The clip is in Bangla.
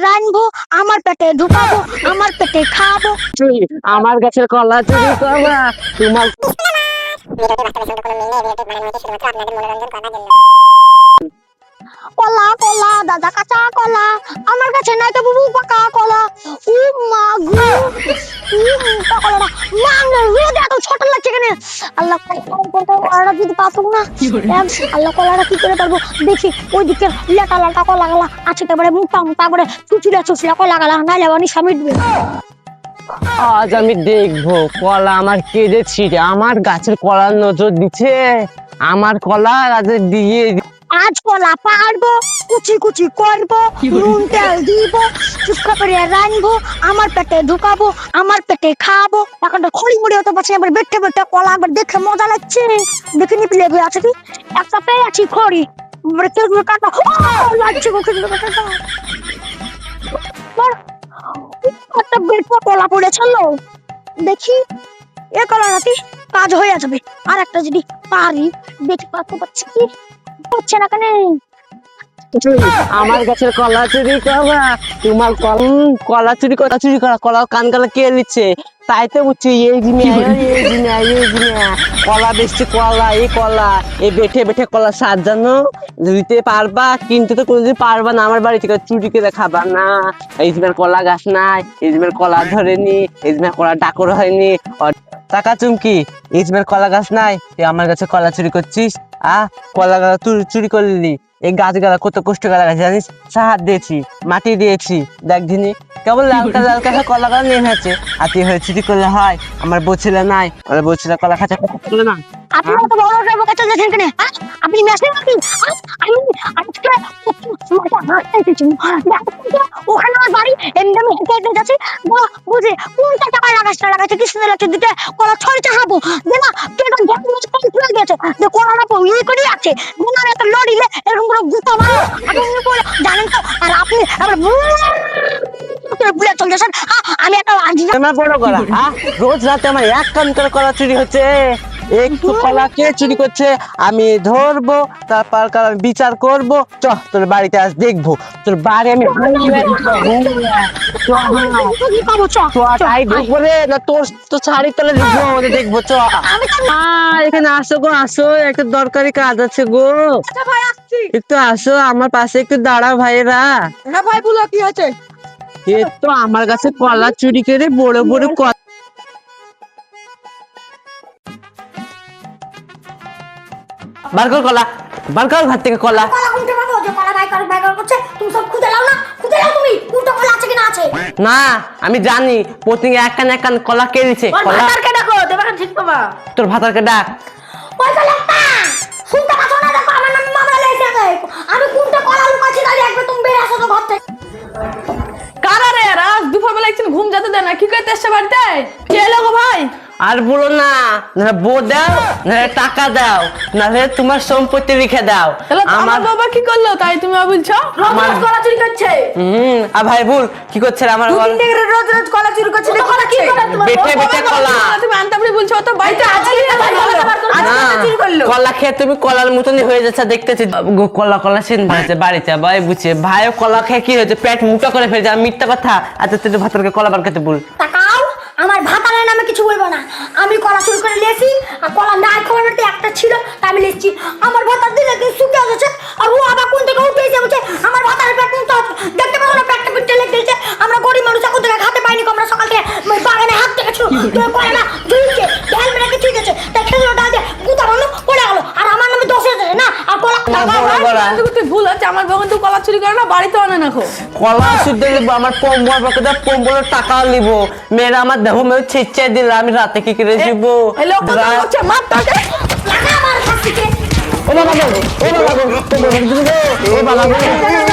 রানবো আমার পেটে ঢুকাবো আমার পেটে খাব। আমার গাছের কলা চুরি করবা তোমার কলা কলা দাদা কাঁচা কলা আমার কাছে নাই তো বুবু পাকা কলা উ মা গু উ মুকা কলাটা মান রোদে এত ছোট লাগছে কেন আল্লাহ কলাটা যদি পাতুক না আল্লাহ কলাটা কি করে পারব? দেখি ওইদিকে লেটা লাটা কলা গালা আছে একেবারে মুখা মুখা করে চুচুরা চুচুরা কলা গালা স্বামী আজ আমি দেখব কলা আমার কেঁদে ছিঁড়ে আমার গাছের কলার নজর দিচ্ছে আমার কলা গাছের দিয়ে আজ কলা পারব কুচি কুচি করব নুন তেল দিব চুপকা করে রানবো আমার পেটে ঢুকাবো আমার পেটে খাব। এখন তো খড়ি মুড়ি হতে পারছি এবার বেটে বেটে কলা আবার দেখে মজা লাগছে। দেখে নি প্লেবে আছে কি? একটা পেয়ে আছি খড়ি কেউ কাটা। লাগছে একটা বেটে কলা পড়েছিল দেখি এ কলা নাকি কাজ হয়ে যাবে। আর একটা যদি পারি দেখি পারতে পারছি কি? হচ্ছে না কেন? আমার কলা চুরি তোমার কলা চুরি চুরি করা, কলা কান কালা কে নিচ্ছে তাই তো বুঝছি, এই জিনিয়া এই জিনিয়া কলা বেশি কলা, এই কলা। এই বেঠে বেঠে কলা দিতে পারবা, কিন্তু তো কোনোদিন পারবা না। আমার বাড়ি থেকে চুরি করে খাবা না। এই জিমের কলা গাছ নাই, এই জিমের কলা ধরেনি, এই জিমের কলা ডাকর হয়নি। টাকা চুমকি, এই জিমের কলা গাছ নাই, তুই আমার কাছে কলা চুরি করছিস? আ কলা গাছ চুরি করলি এই গাছগুলা কত কষ্ট লাগাইছি জানিস? সাহার দিয়েছি মাটি দিয়েছি। দেখ দিনি কেবল লালকা লালকা কলা গাছ নিয়ে হয়েছে আর তুই হয়ে চুরি করলে হয়? আমার বউ ছেলে নাই। আমার বউ ছেলে কলা খাচ্ছে করলে না। আপনি তো বড় বড় বোকা চলে যাচ্ছেন কেন? আপনি মেশিন নাকি আমি আজকে মাথা হাসতেছি ওখানে আমার বাড়ি এমনি আমি হেঁটে হেঁটে যাচ্ছি। বুঝে কোনটা টাকা লাগাচ্ছে লাগাচ্ছে কি সুন্দর লাগছে দুটো কলা ছড়ে চাহাবো। যে না পো ইয়ে করে আছে একটা লড়িলে এরকম করে আপনি জানেন তো আর আপনি আমি একটা বড় হ্যাঁ? রোজ রাতে আমার এক কান করা চুরি হচ্ছে। একটু কলা কে চুরি করছে আমি ধরবো তারপর আমি বিচার করব। চ তোর বাড়িতে আজ দেখব। তোর বাড়ি আমি পাবো চ তো তাই ঢুকবো রে না তোর তো শাড়ি তলে ঢুকবো আমাদের দেখব চ এখানে আসো গো আসো একটা দরকারি কাজ আছে গো। আচ্ছা একটু আসো আমার পাশে একটু দাঁড়াও ভাইয়েরা। হ্যাঁ ভাই বলো কি হয়েছে? এ তো আমার কাছে কলা চুরি করে বড় বড় কলা বার কর কলা বার কর ঘর থেকে কলা। কলা উল্টে কলা কর বাই কর করছে তুমি সব খুঁজে লাও না খুঁজে লাও তুমি উল্টো কলা আছে কিনা আছে। না আমি জানি প্রতিদিন এক কান এক কান কলা কে দিছে কলা। ভাতারকে ডাকো দেবাকে ঠিক পাবা। তোর ভাতারকে ডাক। ওই তো লোকটা শুনতে পাচ্ছ না দেখো আমার নাম মামলা আমি কোনটা কলা লুকাচ্ছি দাঁড়িয়ে একবার তুমি বেরিয়ে আসো তো ঘর থেকে। কারা রে রাত দুপুর বেলা একদিন ঘুম যেতে দেয় না কি করতে এসছে বাড়িতে? কে ভাই আর বলো না না বউ দাও না টাকা দাও না তোমার সম্পত্তি লিখে দাও। আমার আমার বাবা কি করল? তাই তুমি বলছো রোজ রোজ কলা চুরি করছে। হুম আর ভাই ভুল কি করছে আমার বল? রোজ রোজ কলা চুরি করছে না কি করে তোমার বেটে বেটে কলা তুমি বলছো তো বাড়িতে আছে। না কলা খেয়ে তুমি কলার মতনই হয়ে যাচ্ছে দেখতেছি। কলা কলা সেন হয়েছে বাড়িতে ভাই বুঝছে ভাইও কলা খেয়ে কি হয়েছে? পেট মোটা করে ফেলছে মিথ্যা কথা। আচ্ছা তুই ভাতরকে কলা বার খেতে বল। তাকাও আমার ভাতারের নামে কিছু বলব না। আমি কলা চুরি করে লেছি আর কলা না খাওয়ার মধ্যে একটা ছিল তা আমি লেছি আমার ভাতার দিলে কি শুকে গেছে আর ও আবার কোন থেকে উঠে এসে বলছে আমার ভাতার পেট আছে দেখতে পাবো না পেটটা পিটটা লেগে গেছে। আমরা গরিব মানুষ এখন থেকে খাতে পাইনি আমরা সকাল থেকে বাগানে হাত থেকে ছিল করে না ঝুলছে ঢেল মেরে কিছু গেছে তাই খেলো ডাল দিয়ে গুতা বানো পড়ে গেল আর আমার নামে দোষ হয়েছে না আর কলা বড় তুই ভুল হচ্ছে আমার বোন তো কলা চুরি করে না বাড়িতে আনে না খো কলা শুদ্ধ দিব আমার পম্বর বাকে দা পম্বরের টাকা নিব মেয়েরা আমার দেহ মেয়ে ছিচ্ছে দিল আমি রাতে কি করে দিব এই লোক তো হচ্ছে মার তাকে লাগা আমার কাছ থেকে ও বাবা ও বাবা ও বাবা ও বাবা